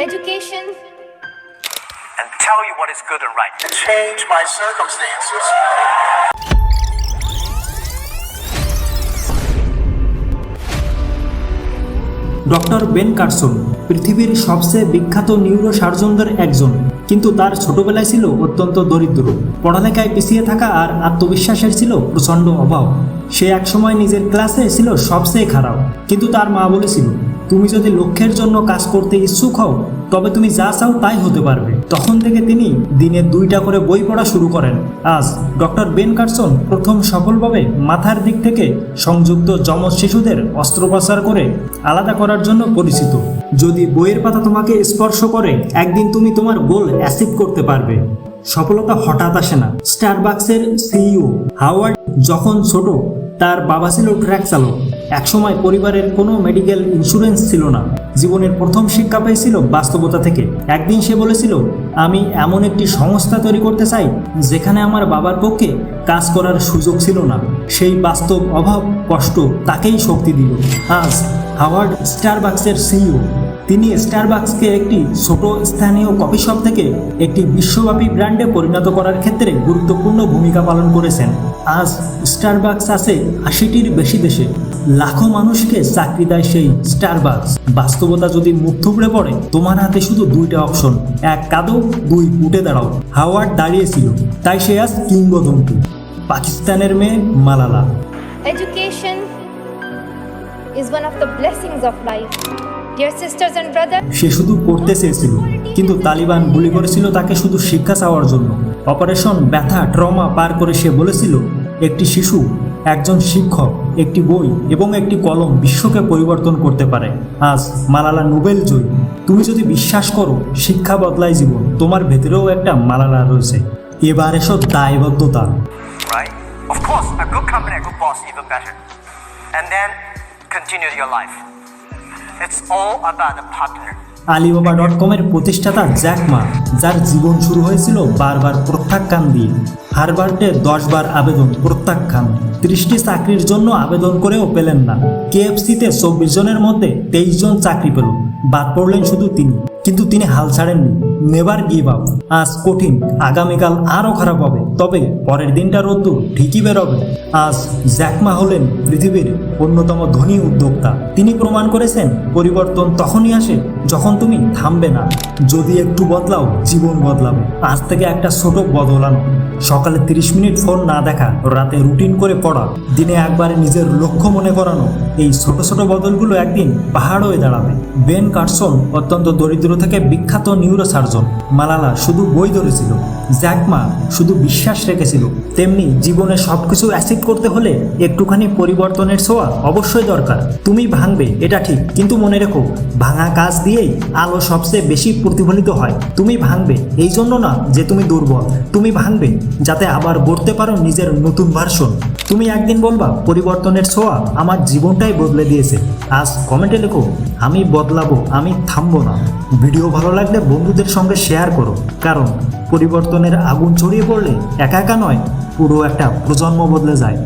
education, and tell you what is good and right. and change my circumstances. Doctor Ben Carson পৃথিবীর সবচেয়ে বিখ্যাত neuro সার্জনদের একজন কিন্তু তার ছোটবেলায় ছিল অত্যন্ত দরিদ্র পড়ালেখায় পিছিয়ে থাকা আর আত্মবিশ্বাসের ছিল প্রচণ্ড অভাব সে একসময় নিজের ক্লাসে ছিল সবচেয়ে খারাপ কিন্তু তার মা বলেছিল তুমি যদি লক্ষ্যের জন্য কাজ করতে ইচ্ছুক হও, তবে তুমি যা চাও তাই হতে পারবে। তখন থেকে তিনি দিনে দুইটা করে বই পড়া শুরু করেন। আজ ডক্টর বেন কার্সন প্রথম সফলভাবে মাথার দিক থেকে সংযুক্ত যমজ শিশুদের অস্ত্রোপচার করে আলাদা করার জন্য পরিচিত। যদি বইয়ের পাতা তোমাকে স্পর্শ করে, একদিন তুমি তোমার গোল অ্যাচিভ করতে পারবে। সফলতা হঠাৎ আসে না। স্টারবাক্সের সিইও হাওয়ার্ড যখন ছোট, তার বাবা ছিল ট্র্যাক চালক। একসময় পরিবারের কোনো মেডিকেল ইন্স্যুরেন্স ছিল না। জীবনের প্রথম শিক্ষা পেয়েছিল বাস্তবতা থেকে। একদিন সে বলেছিল, আমি এমন একটি সংস্থা তৈরি করতে চাই, যেখানে আমার বাবার পক্ষে কাজ করার সুযোগ ছিল না। সেই বাস্তব অভাব, কষ্ট তাকেই শক্তি দিল। আজ হাওয়ার্ড স্টারবাক্সের সিইও, তিনি স্টারবাক্সকে একটি ছোট স্থানীয় কফি শপ থেকে একটি বিশ্বব্যাপী ব্র্যান্ডে পরিণত করার ক্ষেত্রে গুরুত্বপূর্ণ ভূমিকা পালন করেছেন। আজ স্টারবাক্স আছে আশিটির বেশি দেশে। লাখো মানুষকে চাকরি দেয় সেই স্টারবাক্স বাস্তবতা যদি মুখ থুবড়ে পড়ে তোমার হাতে শুধু দুইটা অপশন এক কাঁদো দুই উঠে দাঁড়াও। হাওয়ার্ড দাঁড়িয়েছিল তাই সে আজ কিংবদন্তি। পাকিস্তানের মেয়ে Malala. Education is one of the blessings of life. Dear sisters and brothers, সে শুধু পড়তে চেয়েছিল কিন্তু তালিবান গুলি করেছিল তাকে শুধু শিক্ষা চাওয়ার জন্য। অপারেশন ব্যথা ট্রমা পার করে সে বলেছিল একটি শিশু, একজন শিক্ষক, একটি বই এবং একটি কলম বিশ্বকে পরিবর্তন করতে পারে। আজ মালালা নোবেল জয়ী। তুমি যদি বিশ্বাস করো, শিক্ষা বদলায় জীবন। তোমার ভেতরেও একটা মালালা রয়েছে। এবার এসো দায়বদ্ধতা. It's all about partner. Alibaba dot কমের প্রতিষ্ঠাতা জ্যাক মা, যার জীবন শুরু হয়েছিল বারবার প্রত্যাখ্যান দিয়ে। হারবার্টে দশবার আবেদন প্রত্যাখ্যান। ত্রিশটি চাকরির জন্য আবেদন করেও পেলেন না। কেএফসিতে চব্বিশ জনের মধ্যে তেইশ জন চাকরি পেল। বাদ পড়লেন শুধু তিনি। কিন্তু তিনি হাল ছাড়েননি। Never give up. আজ কঠিন। আগামীকাল আরও খারাপ হবে। তবে পরের দিনটা রোদ্দুর ঠিকই বেরোবে। আজ জ্যাকমা হলেন পৃথিবীর অন্যতম ধনী উদ্যোক্তা। তিনি প্রমাণ করেছেন, পরিবর্তন তখনই আসে যখন তুমি থামবে না। যদি একটু বদলাও, জীবন বদলাবে। আজ থেকে একটা ছোট বদলানো সকালে তিরিশ মিনিট ফোন না দেখা, রাতে রুটিন করে পড়া। দিনে একবারে নিজের লক্ষ্য মনে করানো। এই ছোট ছোট বদলগুলো একদিন পাহাড় হয়ে দাঁড়াবে। বেন কার্সন অত্যন্ত দরিদ্র থেকে বিখ্যাত নিউরো সার্জন মালালা শুধু বই ধরেছিল। জ্যাকমা শুধু বিশ্বাস রেখেছিল। তেমনি জীবনে সবকিছু অ্যাচিভ করতে হলে একটুখানি পরিবর্তনের ছোঁয়া অবশ্যই দরকার। তুমি ভাঙবে, এটা ঠিক। কিন্তু মনে রেখো, ভাঙা কাজ দিয়েই আলো সবচেয়ে বেশি প্রতিফলিত হয়। তুমি ভাঙবে, এই জন্য না যে তুমি দুর্বল। তুমি ভাঙবে, যাতে আবার গড়তে পারো নিজের নতুন ভার্সন তুমি একদিন বলবা, পরিবর্তনের ছোঁয়া আমার জীবনটাই বদলে দিয়েছে। আজ কমেন্টে লেখো, আমি বদলাবো, আমি থামবো না। ভিডিও ভালো লাগলে বন্ধুদের সঙ্গে শেয়ার করো। কারণ পরিবর্তনের আগুন ছড়িয়ে পড়লে একা একা নয় পুরো একটা প্রজন্ম বদলে যায়।